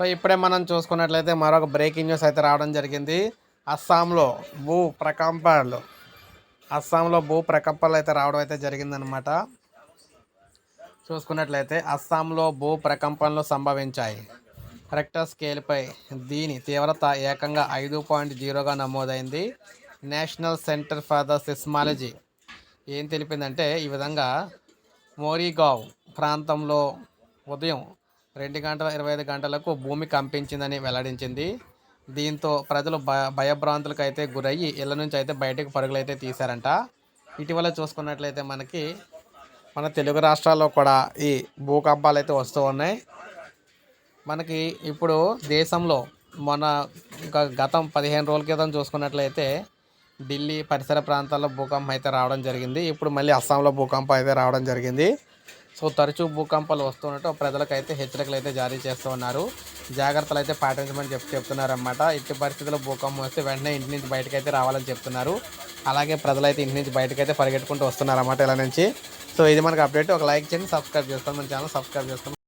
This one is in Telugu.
సో ఇప్పుడే మనం చూసుకున్నట్లయితే మరొక బ్రేకింగ్ న్యూస్ అయితే రావడం జరిగింది. అస్సాంలో భూ ప్రకంపనలు అస్సాంలో భూ ప్రకంపనలు అయితే రావడం అయితే జరిగిందనమాట చూసుకున్నట్లయితే అస్సాంలో భూ ప్రకంపనలు సంభవించాయి. రెక్టర్ స్కేల్పై దీని తీవ్రత ఏకంగా ఐదు పాయింట్ జీరోగా నమోదైంది. National Centre for the Seismology ఏం తెలిపిందంటే ఈ విధంగా మోరీగావ్ ప్రాంతంలో ఉదయం రెండు గంటల ఇరవై ఐదు గంటలకు భూమి కంపించిందని వెల్లడించింది. దీంతో ప్రజలు భయ భయభ్రాంతులకు అయితే గురయ్యి ఇళ్ళ నుంచి అయితే బయటకు పరుగులైతే తీశారంట. ఇటీవల చూసుకున్నట్లయితే మనకి మన తెలుగు రాష్ట్రాల్లో కూడా ఈ భూకంపాలు అయితే వస్తూ ఉన్నాయి. మనకి ఇప్పుడు దేశంలో మన గతం పదిహేను రోజుల క్రితం చూసుకున్నట్లయితే ఢిల్లీ పరిసర ప్రాంతాల్లో భూకంపం అయితే రావడం జరిగింది. ఇప్పుడు మళ్ళీ అస్సాంలో భూకంపం అయితే రావడం జరిగింది. సో తరచూ భూకంపాలు వస్తున్నట్టు ప్రజలకైతే హెచ్చరికలు అయితే జారీ చేస్తూ ఉన్నారు. జాగ్రత్తలు అయితే పాటించమని చెప్పి చెప్తున్నారన్నమాట. ఇట్టి పరిస్థితుల్లో భూకంపం వస్తే వెంటనే ఇంటి నుంచి బయటకైతే అయితే రావాలని చెప్తున్నారు. అలాగే ప్రజలైతే ఇంటి నుంచి బయటకైతే పరిగెట్టుకుంటూ వస్తున్నారన్నమాట ఇలా నుంచి. సో ఇది మనకు అప్డేట్. ఒక లైక్ చేయండి సబ్స్క్రైబ్ చేసుకోండి. మన ఛానల్ సబ్స్క్రైబ్ చేసుకోండి.